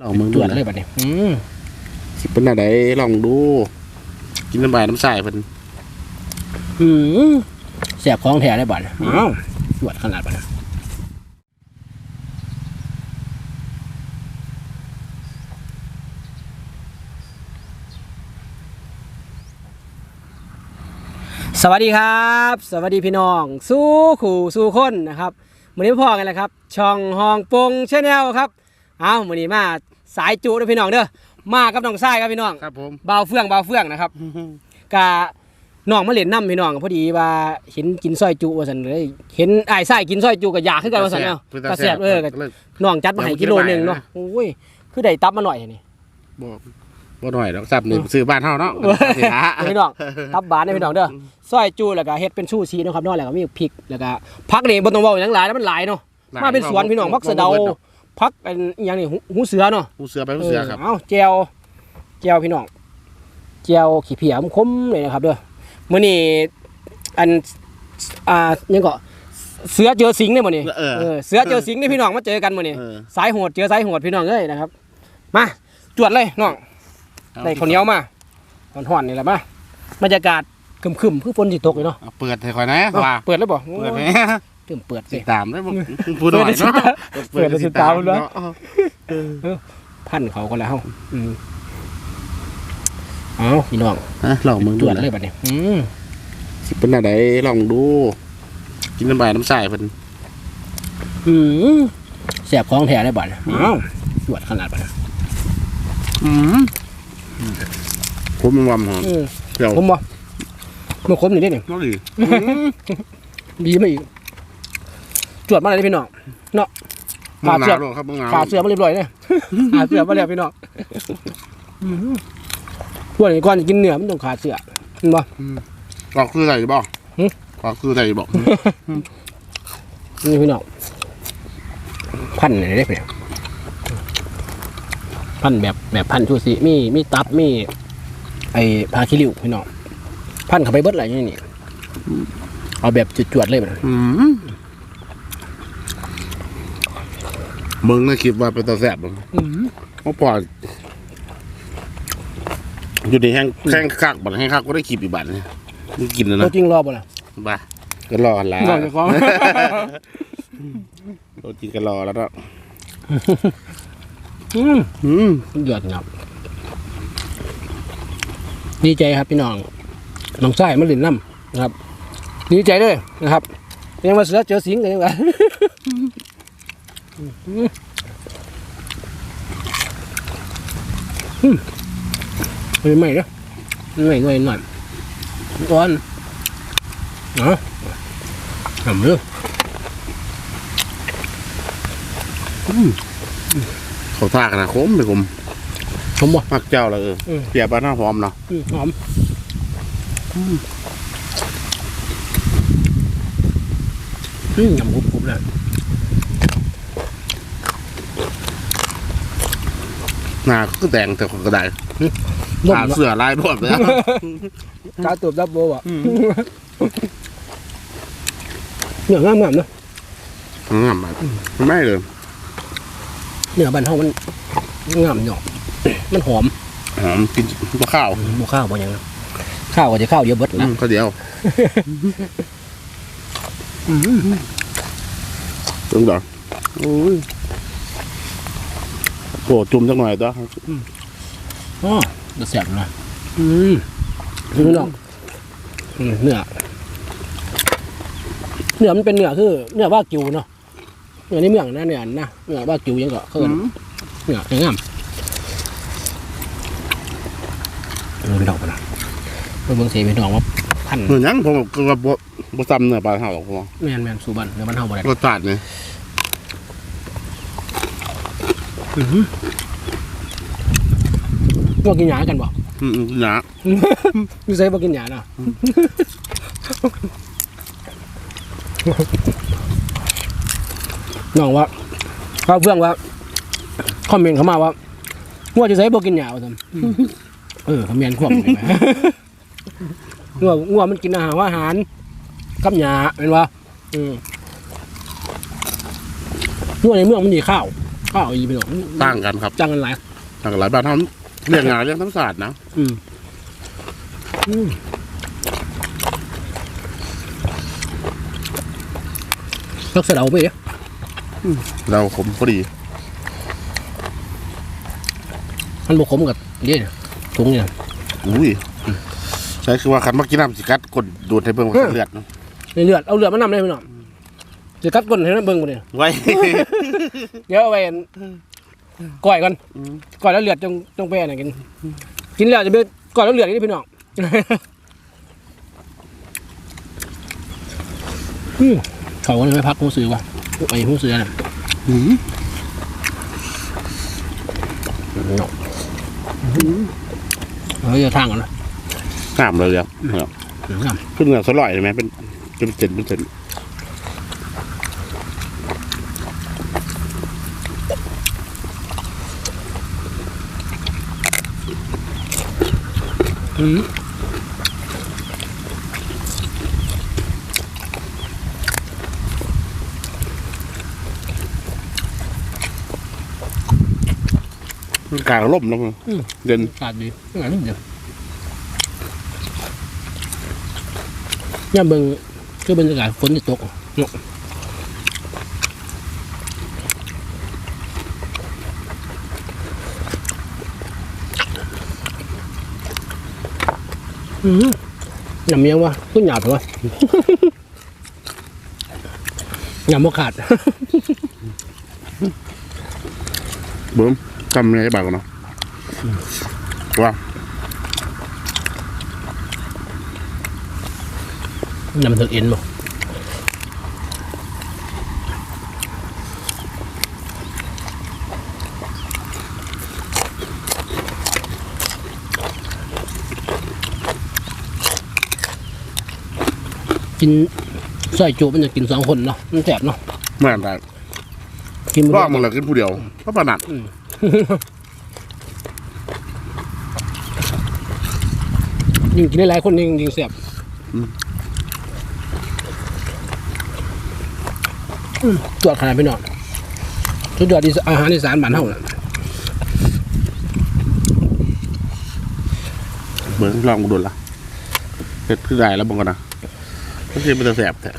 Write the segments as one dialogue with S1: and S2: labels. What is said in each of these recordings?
S1: ลองมึง
S2: จ
S1: ดู
S2: วด
S1: นะ
S2: เลยบัดนี้อืม
S1: สิเป็นอะไรลองดู กินน้ำใบน้ำใสเพิ่น
S2: อืมแสบของแท้ได้บัดนี้อ้าวจวดขนาดบัดนี้สวัสดีครับ สวัสดีพี่น้อง สู้ขู่สู้คนนะครับวันนี้พ่อกันแหละครับ ช่องฮองปงชาแนลครับ เอาวันนี้มาสายจูด้วยพี่น้องเด้อมากับน้องทรายครับพี่น้อง
S1: ครับผม
S2: บ่าวเฟื่องบ่าวเฟื่องนะครับกะน้องมาเล่นน้ำพี่น้องพอดีว่าเห็นกินซอยจุว่าสันเลยเห็นไอ้ายไส้กินซอยจุก็อยากขึ้นกันว่าสันเนาะ
S1: พิ่
S2: กระแสบเออก็
S1: เลิก
S2: น้องจัดมาให้กิโลหนึ่งเนาะโอ้ยคือได้ตับมาหน่อยนี่
S1: บ่บ่หน่อยดอกซับนี่ซื้อบ้านเฮาเนาะสิหา
S2: พี่น้องตับบานให้พี่น้องเด้อซอยจุแล้วก็เฮ็ดเป็นชูชีเนาะครับเนาะแล้วก็มีพริกแล้วก็ผักนี่บ่ต้องเว้าหยังหลายแล้วมันหลายเนาะมาเป็นสวนพี่น้องผักสะเดา ผักอันอหย่างนี้หูหูเสือเนาะ
S1: หูเสือไปหูเสือครับ
S2: เอ้าแจวแจวพี่น้องแจวขี้เพียมคมเลยนะครับเด้อมื้อนี้อันอ่ายังก็เสือเจอสิงห์เนี่ยมื้อนี้
S1: เออ
S2: เออเสือเจอสิงห์นี่พี่น้องมาเจอกันมื้อนี้
S1: เออ
S2: สายโหดเจอสายโหดพี่น้องเอ้ยนะครับ มาจวดเลยน้อง ได้ข้าวเหนียวมาห่อนๆนี่แหละมาบรรยากาศครึมๆคือฝนสิตกเลยเนาะ
S1: เอาเปิดให้ค่อยนะ
S2: เอ้า
S1: ว่า
S2: เปิดแล้วบ่
S1: เปิดไหม
S2: เติมเปิด
S1: ติ
S2: สิ
S1: ดตามได้บ่พูดหน่อยเนาะ
S2: เปิดแล้วติดตามเนอะ
S1: เออ
S2: พันเขาก็แล้วอืมเอาพี่น้อง
S1: ฮะลองมึง
S2: จ
S1: ดู
S2: วด
S1: นะ
S2: เลยบัดนี้อืม
S1: สิเป็นอะไรลองดู กินน้ำใบน้ำใสเพิ่น
S2: อืมแสบของแท้ได้บัดนี้อ้าวจวดขนาดบัดนี้
S1: อืมผมมันวำหอม
S2: อืม
S1: เดี๋ยว
S2: ผมบ่มันคมนี่เด้นี่
S1: บ่ดี
S2: ดีมาอีก จวดมาเลยพี่น้อง
S1: มึง
S2: ขาด
S1: ห
S2: เสือ
S1: นาวโลดครับมึงหนาว
S2: ขาเสือมาเรียบร้อยเลยขาเสือมาแล้วพี่น้องอืมพวกนี้ก่อนจะกินเนื้อมันต้องขาเสือเห็นบ่
S1: กอกคือใส่บ่
S2: หึ
S1: กอกคือใส่บ่
S2: นี่พี่น้องพันอะไรได้เปล่าพันแบบแบบพันชูสีมีมีตับมีไอพาคิริวพี่น้องพันเข้าไปเบิดอะไรอย่างนี้เอาแบบจวดๆเลยแบบ
S1: อื มมึงน่ะคิดว่าเป็นตาแสบบ่เพราะปอดอยู่ในแห้งแข้งคักบัดแห้งคักก็ได้ขีบอีกบัดนี่มึงกินแล้ว
S2: ตัว
S1: นะ
S2: จริงรอบ่ล่ะ
S1: บ้าก็รอกันแล้ว
S2: รอจะฟ้อง
S1: ตัวจริงก็รอแล้วเนาะ
S2: อืม
S1: อืม
S2: ยอดงับดีใจครับพี่น้องน้องชายมาเล่นน้ำนะครับ ดีใจด้วยนะครับ ยังมาเสือเจอสิงกันยังไง ไม่ไม่เนาะไม่หน่อยหน่อยก่อนเนาะทำเรื่อง
S1: เขาทากันนะคมไปคม
S2: ผมบอก
S1: มักเจ้าละเออ
S2: อืม
S1: เปียบบ้านหน้าหอมเนาะ
S2: อืมหอมอืมยำกรุบๆเลย
S1: หน้าก็แดงแต่ก็ได้
S2: นุ่ม
S1: ขา
S2: เนาะ
S1: เสือลายรวดไปแล้ว
S2: กาตูบดับโบอะเหนืองามๆเนาะ
S1: อืมไม่เลย
S2: เหนือบ้านเฮามันงามเนาะมันหอม
S1: หอมกินกับข้าว
S2: บ่ข้าวบ่หยังนะข้าวก็จะข้าวเดียวเบิด
S1: อื
S2: นะ
S1: มข้าวเดียวตึงดอกโอ้ย โผล่จุ่มสักหน่อยตัว
S2: อ๋อจะแซ่บนะอืมพี่น้องอืมเนื้อเนื้อมันเป็นเนื้อคือเนื้อว่ากิวเนาะเนื้อในเมืองนะเนื้อนะเนื้อว่ากิวยังก็เขาเอิ้นเหนือยังงามเออพี่น้องปะนะเออเบิ่งเสียพี่น้องว่าพัน
S1: เหมือนยังผมก็บ่บ่ซ้ำเนื้อปลาเห่าหรอกผมว่า
S2: แมนแมนสู่บ้านเนื้อบ้านเฮาบ่ได้
S1: รสชาติเนี่ย
S2: บ่กินหยากันบ่
S1: อืมอืมหนา
S2: อยู่ไสบ่กินหยาเนาะน้องว่าเขาเพื่อนว่าคอมเมนต์เข้ามาว่างัวจะใส่บ่กินหยาว่าซั่นเออคอมเมนต์ควบนี่แหมงัวงัวมันกินอาหารว่าอาหารกับหยาเห็นบ่อืมงัวในเมืองมันมีข้าว อ้าวอีพี่น้อง
S1: ต่างกันครับ
S2: จังกันหลาย
S1: ต่างกันหลายบ้านทำเรื่องงานเรื่องธรรมศาสตร์นะ
S2: อืมอืมลักษณะเอาไปเนี่ย
S1: เราขมพอดี
S2: มันบกขมกับนี่ถุงเนี่ย
S1: อุ้ยใช่คือว่าคันเมื่อกี้น้ำสิกัดกดดูดให้เบิ่งว่าเลือดเนาะ
S2: ในเลือดเอาเลือดมานำเลยพี่น้อง จะกัดก้นให้มันเบิ่งกูเนี่ย
S1: ไว้
S2: เดี๋ยวเอาไว้อันก่อยก่อน
S1: อืม
S2: ก่อยแล้วเลือดจงจงไปอันไหนกิน กินแล้วจะไปก่อยแล้วเลือดนี่พี่น้องอืมเขาก็เลยไปพักหูซื้อว่ะไอ้หูซื้อน่ะ
S1: หืม
S2: เนาะเอาเดี๋ยวทางก่อนนะ
S1: งามเลยครับ
S2: เดี๋ยวทาง
S1: ขึ้นเงาสลอยเลยไหมเป็นเป็นเจ็ดเป็นเจ็ด
S2: อืม
S1: มันกลางล่มแล้วมั้งเดิน
S2: ขาดดีไม่ไหวเดี๋ยวเนี่ยเบิ่งคือบรรยากาศฝนจะตกเนาะ อืมยำเมียงวะขึ้นหยาบเหรอวะยำมขาด
S1: เบิ้มจำอะไรบ้างกันเนาะว่า
S2: ยำถึงเอ็นบ่ กินซอยจูมันจะกินสองคนเนาะมันแสบเนาะ
S1: ไม่อันตราย
S2: กินบ่
S1: ร
S2: ได้
S1: อบมันเลยขึ้นผู้เดียวเพราะประหนัด
S2: ยิ่งกินได้หลายคนยิ่งยิ่งแสบอืมตรวจขนาดไปหน่อยสุดยอดอีสอาหารอีสานบ้านเฮาน่ะ
S1: เบิ้งลองดูละเผ็ดขึ้นได้แล้วบังกันนะไม่ใช่เป็นตะแสบแต่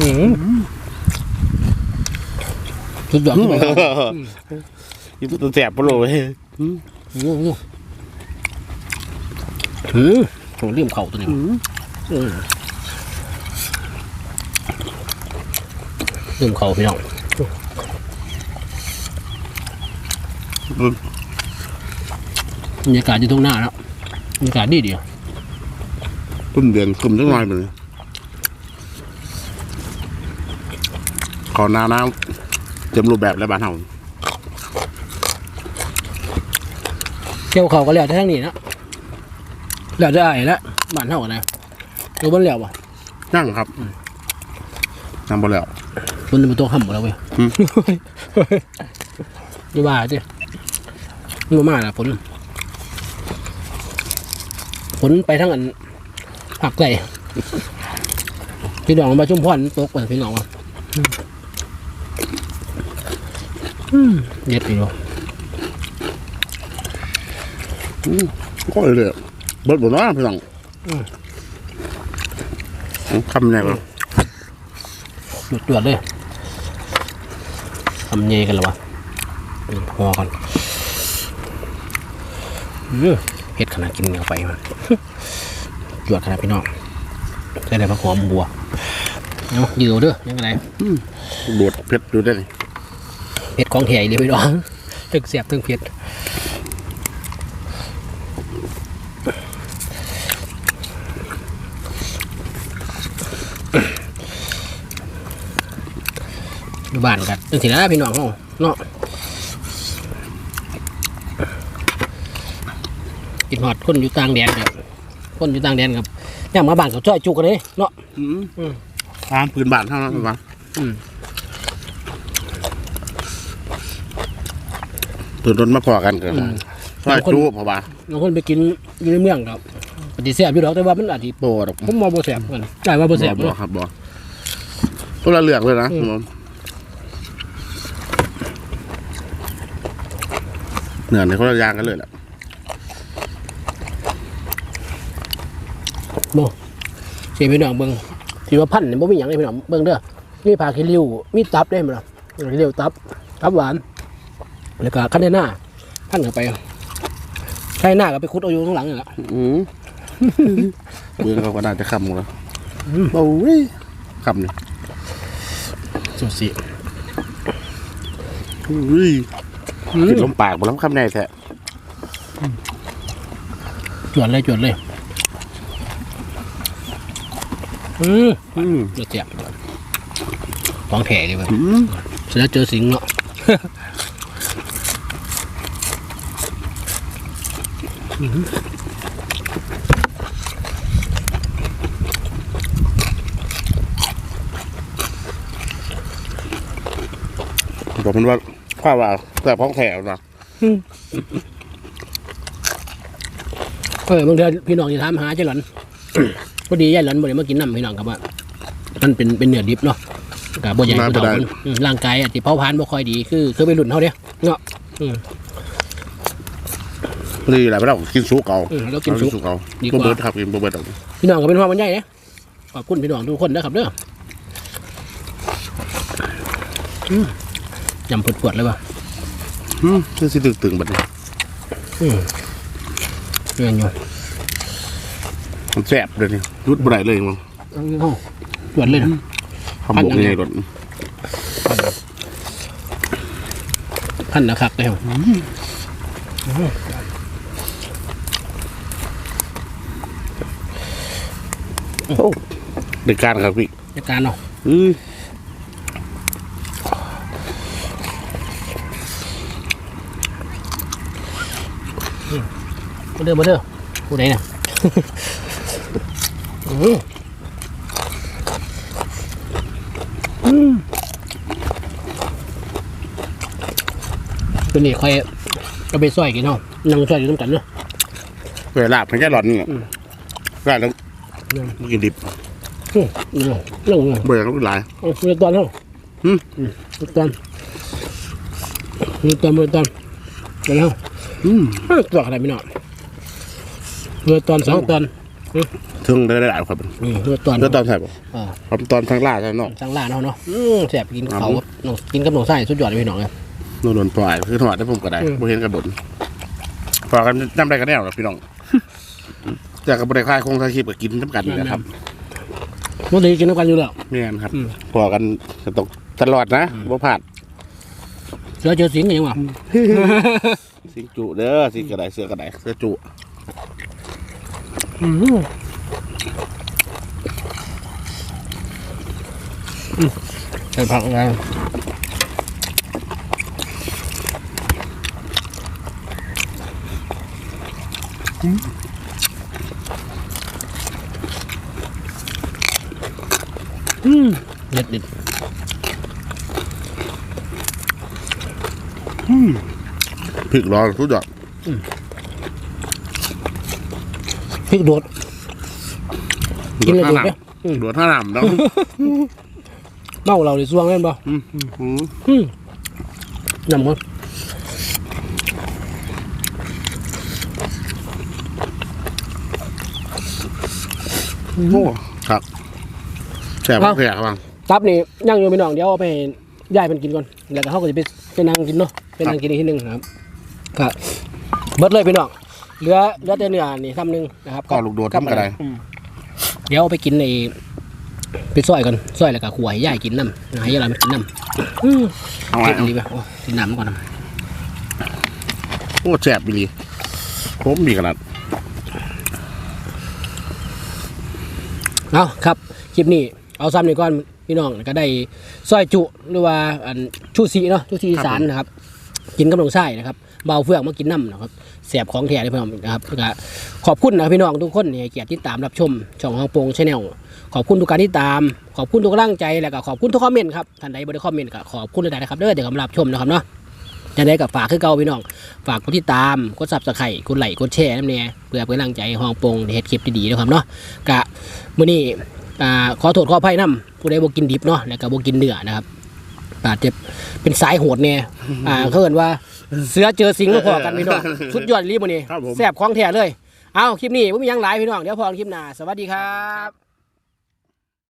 S2: อืมสุดยอดที่บ้านเฮา
S1: ยิ่งตะแสบปะโลย
S2: อืมอืมอืมผมลืมเข่าตัวนี้อืมลืมเข่าพี่น้องบรรยากาศอยู่ตรงหน้าแล้วบรรยากาศดีดี
S1: ต้นเดือนคุมจังหน่อยไปเลยขอหนาน้ำเต็มรูปแบบแล้วบ้านเฮา
S2: เกี่ยวเขาก็แล้วแต่ทั้งนี้นะแล้วจะไอ้ละบ้านเท่ากันนะดูบ้านแล้วบ่
S1: นั่งครับนั่งบ่แล้ว
S2: มันเป็นตัวคำหมดแล้วเว้ย
S1: อืม
S2: ดูบ้าดิมันบ่มาละฝนฝนไปทั้งอัน ผักใส่พี่น้องมาชุ่มพรตกไปพี่น้องว่ะอืมเด็ดอยู่
S1: ก็เลยเบิดบ่เนาะพี่น้องคำแรกเลย
S2: หยุดตรวจเลยทำเยกันแล้ววะพอกันอื้อเห็ดขนาดกินเข้าไปมัน จวดขนาดพี่น้องใส่ได้ผักหอมบัวเนาะยืดเด้อยังไง
S1: บดเผ็ดดูได้เลย
S2: เผ็ดของแท้เลยพี่น้องตึกเสียบตึกเผ็ดอยู่บ้านกันจังสินะพี่น้องเนาะเนาะกินฮอดคนอยู่ต่างแดนครับ คนอยู่ต่างแดนครับย่ามาบ้านเขาช่วยจุกกันเลยเนาะ
S1: ตามพื้นบ้านเท่านั้นค
S2: รับ
S1: ตื่นรนมาพอกันกันช่วยจุกพ่อบ้า
S2: บาคนไปกินอยู่ในเมืองครับปฏิเสธอยู่หรอกแต่ว่ามันอาจจะ
S1: โบด
S2: ผมมองโบแสบกันจ่ายว่าโบแสบ
S1: บ
S2: อ
S1: ครับบอตัวละเหลือกเลยนะเหนื่อในาเละยางกันเลยแหละ
S2: โน่เสียพี่น้องเบิ่งที่ว่าพันเนี่ยบ่มีหยังเลยพี่น้องเบิ่งเด้อมีผักขี้ริ้วมีตับได้มั้ยล่ะผักขี้ริ้วตับตับหวานแล้วก็คันเทน่าพันเข้าไปใช่หน้าก็ไปคุดเอาอยู่ข้างหลังนี่แหละ
S1: อืมเบื่อเขาก็น่าจะคำหมดแล้วโอ้ยคำนี่
S2: สุดสิ
S1: อุ้ยกินลมปากหมดแล้วคำไหนแท้
S2: จวดเลยจวดเลย อืม
S1: อืม
S2: เจ็บของแถดีเว้ย
S1: อืม
S2: เสร็จแล้วเจอสิงห์เนาะ
S1: บอกมันว่าข้าวว่าแต่พ้องแถวนะ
S2: เออบางทีพี่น้องจะถามหาเจ้าหลอนพ อดียายหลอนบ่ได้มากินน้ำพี่น้องครับว่ามันเป็นเป็นเนื้อดิบเนาะกับบ่ใหญ่บ่เท่ากันอืมร่างกายอาจจะเผาผลาญบ่ค่อยดีคือคือไปรุ่นเฮาเด้เนาะ
S1: นี่แหละไม่ต้องกินซุกเอา
S2: อืมเรากินซุป
S1: เอา
S2: ดีกว่า
S1: บ่เบิร์ดครับกินบ่เบิร์ดเอา
S2: พี่น้องก็เป็นความมันใหญ่เด้ขอบคุณพี่น้องทุกคนนะครับเด้ออืมยำปวดๆเลยว่ะ
S1: อืมคือสิตึงๆแบบนี้
S2: อืมเรื่องอยู่
S1: มันแซ่บเลยนี่รุดบ่ได้เลยมั้ง
S2: เอาเอาปวดเลยนะ
S1: ทำบกยังไงก่อน
S2: พันนะครับเลยครับ
S1: โอ้ในการครับพี่
S2: จัดการเนาะ
S1: อือ
S2: มาเด้อมาเด้อผู้ใดน่ะอืมอืม ตัวนี้ค่อยเอาไปซอยกินเนาะนั่งซอยอยู่น้ำกันเนาะ
S1: เวลาบมันแค่หลอนนี่
S2: อืม
S1: ลาบแล้ว
S2: อืม
S1: มันกินดิบ
S2: อืมอืมเรื่องเรื่อง
S1: เบื่อแล้วหลาย
S2: เอาเรือตอนเนาะ
S1: หืม
S2: อืมเรือตอนเรือตอนเรือตอนเดี๋ยวเนาะ
S1: อืม
S2: เอ้ยตัวอะไรไม่เนาะเรือตอนสองตอน
S1: ถึงได้หลายครับ
S2: อืมเรือตอน
S1: แล้วตอนใส่บ่
S2: อ่า
S1: ผมตอนทางล่าใช่เนาะ
S2: สังลาเนาะเนาะอืมแสบกินเขา
S1: ครับ
S2: หนูกินกับหนูไส้สุดยอดเลยพี่น้องเลย
S1: โนนโดนปล่อยคือถอดได้ผมก็ได้
S2: อืม
S1: บ่เห็นกระโดดพอกันจำได้กันแน่หรอพี่น้องจากกับบริคลายคงทาชีพกับกินน้ำกันนี่แหละครับ
S2: มื่อกี้กินน้ำกันอยู่แล้ว
S1: ไม่งั้นครับ
S2: อืม
S1: พอกันจะตกตลอดนะบ่พลาด
S2: เสือเจอสิงห์กันยังวะ
S1: สิงจุเด้อสิงกระไดเสือกระไดเสือจุ
S2: อืมอืม ใส่ผักอะไรอืมเด็ดเด็ด
S1: พริกร้อนสุดยอด
S2: พริกโดดกินเลย
S1: ห้า
S2: ดู
S1: ห
S2: ไหม
S1: นำดวดห้าหนำเนาะ
S2: เมาเราเลยซ่วงเล่นป่ะ
S1: อืมอืม
S2: อืมยำมั้ง
S1: โอ้ครับแซ่บแซ่บบ้าง
S2: ตับนี่ย่างอยู่พี่น้องเดี๋ยวเอาไปให้ยายเป็นกินก่อนแล้วก็เขาก็จะไปไปนั่งกินเนาะไปนั่งกินอีกทีหนึงนะครับก็เบิดเลยพี่น้องเหลือเหลือแต่เนื้อนี่ทำหนึงนะครับ
S1: ก็ลูกโดดทำกระได
S2: อืมเดี๋ยวเอาไปกินใน ไปซอยก่อนซอยแล้วก็ขวายยายกินน้ำให้ยายเราไปกินน้ำอืม
S1: เอาไว้
S2: เผ็ดดีป่ะโอ้กินน้ำก่อนนะ
S1: โอ้แซ่บไปเลยผมมีขนาด
S2: เอาครับคลิปนี้เอาซ้ำนี่ก่อนพี่น้องก็ได้ซอยจุหรือว่าอันชูสีเนาะชูสีอีสานนะครับ กินกับหลงไส้นะครับเบาเฟืองมากินน้ำนะครับแสบของแท้เลยพี่น้องนะครับแล้วก็ขอบคุณนะพี่น้องทุกคนที่ให้เกียรติติดตามรับชมช่องฮองโปงชาแนล ขอบคุณทุกการที่ตาม ขอบคุณทุกกำลังใจแล้วก็ขอบคุณทุกคอมเมนต์ครับท่านใดบ่ได้คอมเมนต์ก็ขอบคุณหลายๆนะครับเด้อเดี๋ยวกำลังรับชมนะครับเนาะจะได้กับฝากคือเก่าพี่น้อง ฝากกดติดตามกดซับสไครต์กดไลค์กดแชร์นั่นเองเพื่อเป็นกำลังใจให้ฮองโปงได้เฮ็ดคลิปดีๆนะครับเนาะกะมื้อนี้อ่าขอโทษขออภัยนํผู้ใดบ่กินดิบเนาะแล้วก็บ่กินเนื้อนะครับอาจจะเป็นสายโหดเนี่ยอ่าเขาเอินว่าเสือเจอสิงห์มาพอกันพี่น้องสุดยอดรีบวันนี้
S1: ครับผม
S2: แซ่บของแท้เลย เอาคลิปนี้ผมมีหยังหลายพี่น้องเดี๋ยวพอกันคลิปหน้าสวัสดีครับ